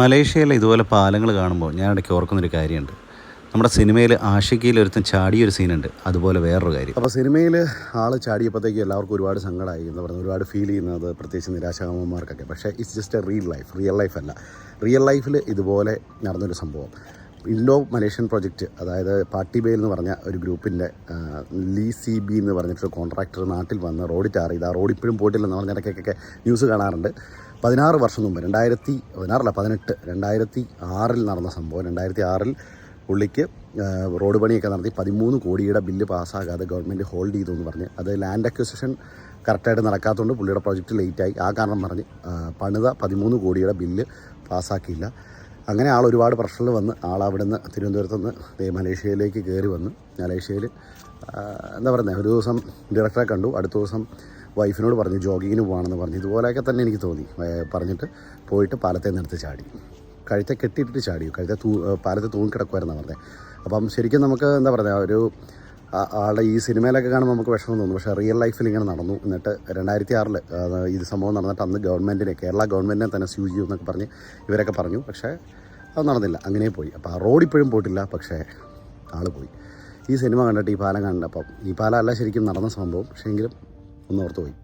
മലേഷ്യയിലെ ഇതുപോലെ പാലങ്ങൾ കാണുമ്പോൾ ഞാൻ ഇടയ്ക്ക് ഓർക്കുന്നൊരു കാര്യമുണ്ട്. നമ്മുടെ സിനിമയിൽ ആഷിക്കയിൽ ഒരുത്തൻ ചാടിയൊരു സീനുണ്ട്. അതുപോലെ വേറൊരു കാര്യം. അപ്പോൾ സിനിമയിൽ ആൾ ചാടിയപ്പോഴത്തേക്ക് എല്ലാവർക്കും ഒരുപാട് സങ്കടമായി. എന്ന് പറയുന്നത് ഒരുപാട് ഫീൽ ചെയ്യുന്നത് പ്രത്യേകിച്ച് നിരാശാമന്മാർക്കൊക്കെ പക്ഷേ it's just a real life real life അല്ല. റിയൽ ലൈഫിൽ ഇതുപോലെ നടന്നൊരു സംഭവം. ഇൻഡോ മലേഷ്യൻ പ്രൊജക്റ്റ് അതായത് പാർട്ടി ബേൽ എന്ന് പറഞ്ഞ ഒരു ഗ്രൂപ്പിന്റെ ലീ സി ബി എന്ന് പറഞ്ഞിട്ടൊരു കോൺട്രാക്ടർ നാട്ടിൽ വന്ന് റോഡ് ടാർ ചെയ്ത് ആ റോഡ് ഇപ്പോഴും പോയിട്ടില്ലെന്ന് പറഞ്ഞ ഇടയ്ക്കൊക്കെ ന്യൂസ് കാണാറുണ്ട്. പതിനാറ് വർഷം മുമ്പ് രണ്ടായിരത്തി പതിനാറല്ല പതിനെട്ട് രണ്ടായിരത്തി ആറിൽ നടന്ന സംഭവം. രണ്ടായിരത്തി ആറിൽ പുള്ളിക്ക് റോഡ് പണിയൊക്കെ നടത്തി പതിമൂന്ന് കോടിയുടെ ബില്ല് പാസ്സാകാതെ ഗവൺമെന്റ് ഹോൾഡ് ചെയ്തു എന്ന് പറഞ്ഞ് അത് ലാൻഡ് അക്വിസിഷൻ കറക്റ്റായിട്ട് നടക്കാത്തതുകൊണ്ട് പുള്ളിയുടെ പ്രോജക്റ്റ് ലേറ്റായി. ആ കാരണം പറഞ്ഞ് പണിത പതിമൂന്ന് കോടിയുടെ ബില്ല് പാസ്സാക്കിയില്ല. അങ്ങനെ ആൾ ഒരുപാട് പ്രശ്നങ്ങൾ വന്ന് ആൾ അവിടെ നിന്ന് തിരുവനന്തപുരത്ത് നിന്ന് മലേഷ്യയിലേക്ക് കയറി വന്ന് മലേഷ്യയിൽ എന്താ പറയുന്നത് ഒരു ദിവസം ഡയറക്ടറെ കണ്ടു അടുത്ത ദിവസം വൈഫിനോട് പറഞ്ഞു ജോഗിങ്ങിന് പോകണമെന്ന് പറഞ്ഞു. ഇതുപോലെയൊക്കെ തന്നെ എനിക്ക് തോന്നി. പറഞ്ഞിട്ട് പോയിട്ട് പാലത്തെ നിന്നെടുത്ത് ചാടി. കഴുത്തെ കെട്ടിയിട്ടിട്ട് ചാടി. കഴുത്തെ തൂ പാലത്ത് തൂങ്ങിക്കിടക്കുമായിരുന്നു പറഞ്ഞത് അപ്പം ശരിക്കും നമുക്ക് എന്താ പറയുക ഒരു ആളുടെ ഈ സിനിമയിലൊക്കെ കാണുമ്പോൾ നമുക്ക് വിഷമം തോന്നും. പക്ഷേ റിയൽ ലൈഫിൽ ഇങ്ങനെ നടന്നു. എന്നിട്ട് രണ്ടായിരത്തി ആറിൽ ഇത് സംഭവം നടന്നിട്ട് അന്ന് ഗവൺമെന്റിനെ കേരള ഗവൺമെന്റിനെ തന്നെ സ്യൂ എന്നൊക്കെ പറഞ്ഞ് ഇവരൊക്കെ പറഞ്ഞു. പക്ഷേ അത് നടന്നില്ല. അങ്ങനെ പോയി. അപ്പോൾ ആ റോഡ് ഇപ്പോഴും പോയിട്ടില്ല. പക്ഷേ ആൾ പോയി. ഈ സിനിമ കണ്ടിട്ട് ഈ പാലം കണ്ടപ്പം ഈ പാലം അല്ല ശരിക്കും നടന്ന സംഭവം. പക്ഷേ എങ്കിലും ഒന്ന് ഓർത്ത് പോയി